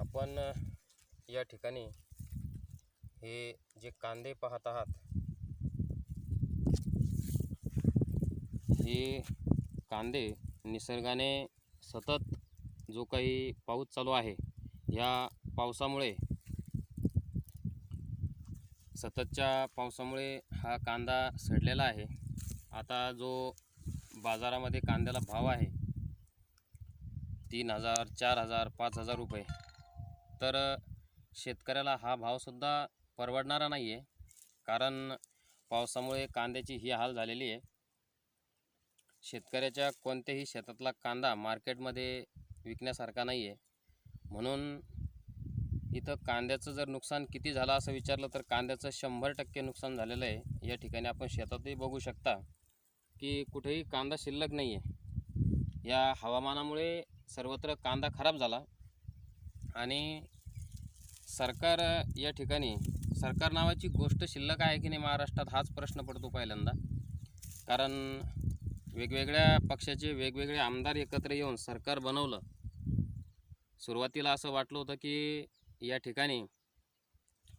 आपण या ठिकाणी हे जे कांदे पाहत आहात हे कांदे निसर्गाने सतत जो काही पाऊस चालू आहे या पावसामुळे सततच्या पावसामुळे हा कांदा सडलेला आहे. आता जो बाजारामध्ये कांद्याला भाव आहे तीन हजार चार हजार पाच हजार रुपये. तर शेतकऱ्याला हा भावसुद्धा परवडणारा नाही आहे कारण पावसामुळे कांद्याची ही हाल झालेली आहे. शेतकऱ्याच्या कोणत्याही शेतातला कांदा मार्केटमध्ये विकण्यासारखा नाही आहे म्हणून इथं कांद्याचं जर नुकसान किती झालं असं विचारलं तर कांद्याचं शंभर टक्के नुकसान झालेलं आहे. या ठिकाणी आपण शेतातही बघू शकता की कुठेही कांदा शिल्लक नाही आहे या हवामानामुळे सर्वत्र कांदा खराब झाला. आणि सरकार या ठिकाणी सरकार नावाची गोष्ट शिल्लक आहे की नाही महाराष्ट्रात हाच प्रश्न पडतो पहिल्यांदा. कारण वेगवेगळ्या पक्षाचे वेगवेगळे आमदार एकत्र येऊन सरकार बनवलं. सुरुवातीला असं वाटलं होतं की या ठिकाणी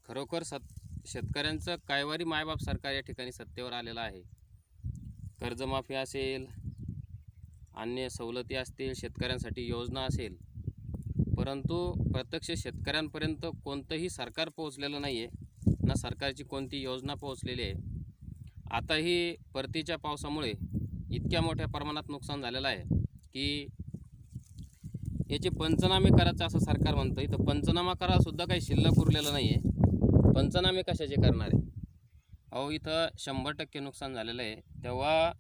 खरोखर सत शेतकऱ्यांचं कायवारी मायबाप सरकार या ठिकाणी सत्तेवर आलेलं आहे. कर्जमाफी असेल अन्य सवलती असतील शेतकऱ्यांसाठी योजना असेल परंतु प्रत्यक्ष शेतकऱ्यांपर्यंत कोणतंही सरकार पोहोचलेलं नाही आहे ना सरकारची कोणती योजना पोहोचलेली आहे. आताही परतीच्या पावसामुळे इतक्या मोठ्या प्रमाणात नुकसान झालेलं आहे की याचे पंचनामे करायचं असं सरकार म्हणतं इथं पंचनामा करासुद्धा काही शिल्लक उरलेलं नाही आहे पंचनामे कशाचे करणार आहे? अहो इथं शंभर टक्के नुकसान झालेलं आहे. तेव्हा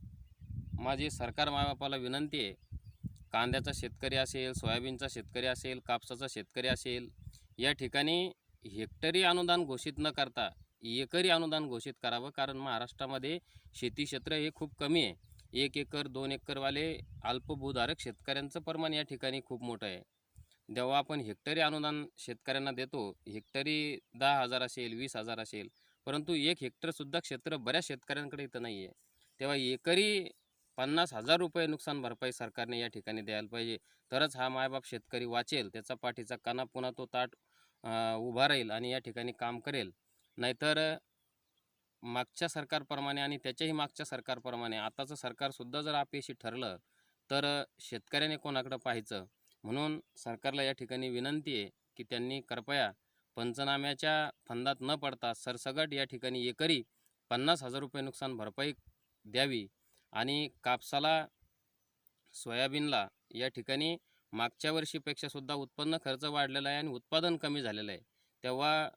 माझी सरकार मायबापाला विनंती आहे कांद्याचा शेतकरी असेल सोयाबीनचा शेतकरी असेल कापसाचा शेतकरी असेल या ठिकाणी हेक्टरी अनुदान घोषित न करता एकरी अनुदान घोषित करावं कारण महाराष्ट्रामध्ये शेती क्षेत्र हे खूप कमी आहे. एक एकर दोन एकरवाले अल्पभूधारक शेतकऱ्यांचं प्रमाण या ठिकाणी खूप मोठं आहे. जेव्हा आपण हेक्टरी अनुदान शेतकऱ्यांना देतो हेक्टरी दहा हजार असेल वीस हजार असेल परंतु एक हेक्टरसुद्धा क्षेत्र बऱ्याच शेतकऱ्यांकडे इथं नाही आहे तेव्हा एकरी पन्नास हजार रुपये नुकसान भरपाई सरकारने या ठिकाणी द्यायला पाहिजे. तरच हा मायबाप शेतकरी वाचेल त्याचा पाठीचा कणा पुन्हा तो ताट उभा राहील आणि या ठिकाणी काम करेल. नाहीतर मागच्या सरकारप्रमाणे आणि त्याच्याही मागच्या सरकारप्रमाणे आताचं सरकारसुद्धा जर अपयशी ठरलं तर शेतकऱ्याने कोणाकडं पाहायचं? म्हणून सरकारला या ठिकाणी विनंती आहे की त्यांनी कृपया पंचनाम्याच्या फंदात न पडता सरसगट या ठिकाणी एकरी पन्नास हजार रुपये नुकसान भरपाई द्यावी. आणि कापसाला सोयाबीनला या ठिकाणी मागच्या वर्षीपेक्षासुद्धा उत्पन्न खर्च वाढलेला आहे आणि उत्पादन कमी झालेलं आहे. तेव्हा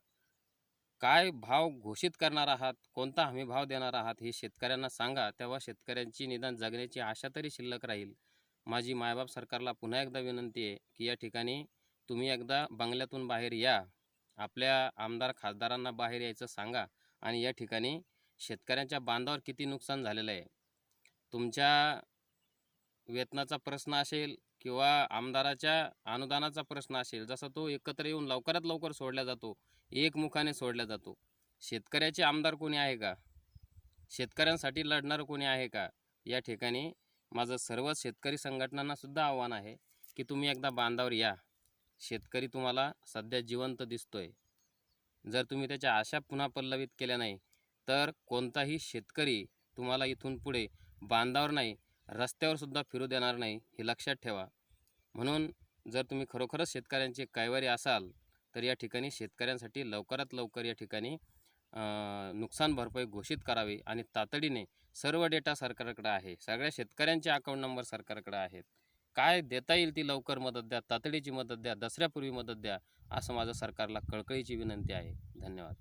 काय भाव घोषित करणार आहात? कोणता हमी भाव देणार आहात? हे शेतकऱ्यांना सांगा. तेव्हा शेतकऱ्यांची निदान जगण्याची आशा तरी शिल्लक राहील. माझी मायबाप सरकारला पुन्हा एकदा विनंती आहे की या ठिकाणी तुम्ही एकदा बंगल्यातून बाहेर या. आपल्या आमदार खासदारांना बाहेर यायचं सांगा. आणि या ठिकाणी शेतकऱ्यांच्या बांधावर किती नुकसान झालेलं आहे? तुमच्या वेतनाचा प्रश्न असेल किंवा आमदाराच्या अनुदानाचा प्रश्न असेल जसा तो एकत्र येऊन लवकरात लवकर सोडला जातो एकमुखाने सोडला जातो शेतकऱ्याचे आमदार कोणी आहे का? शेतकऱ्यांसाठी लढणारं कोणी आहे का? या ठिकाणी माझं सर्व शेतकरी संघटनांनासुद्धा आव्हान आहे की तुम्ही एकदा बांधावर या. शेतकरी तुम्हाला सध्या जिवंत दिसतोय. जर तुम्ही त्याच्या आशा पुन्हा पल्लवित केल्या नाही तर कोणताही शेतकरी तुम्हाला इथून पुढे बांधावर नाही रस्त्यावर सुद्धा फिरू देणार नाही हे लक्षात ठेवा. म्हणून जर तुम्ही खरोखरच शेतकऱ्यांचे कैवारी असाल तर या ठिकाणी शेतकऱ्यांसाठी लवकरात लवकर या ठिकाणी नुकसान भरपाई घोषित करावी आणि तातडीने सर्व डेटा सरकारकडे आहे. सगळ्या शेतकऱ्यांचे अकाउंट नंबर सरकारकडे आहेत. काय देता येईल ती लवकर मदत द्या तातडीची मदत द्या दसऱ्यापूर्वी मदत द्या असं माझं सरकारला कळकळीची विनंती आहे. धन्यवाद.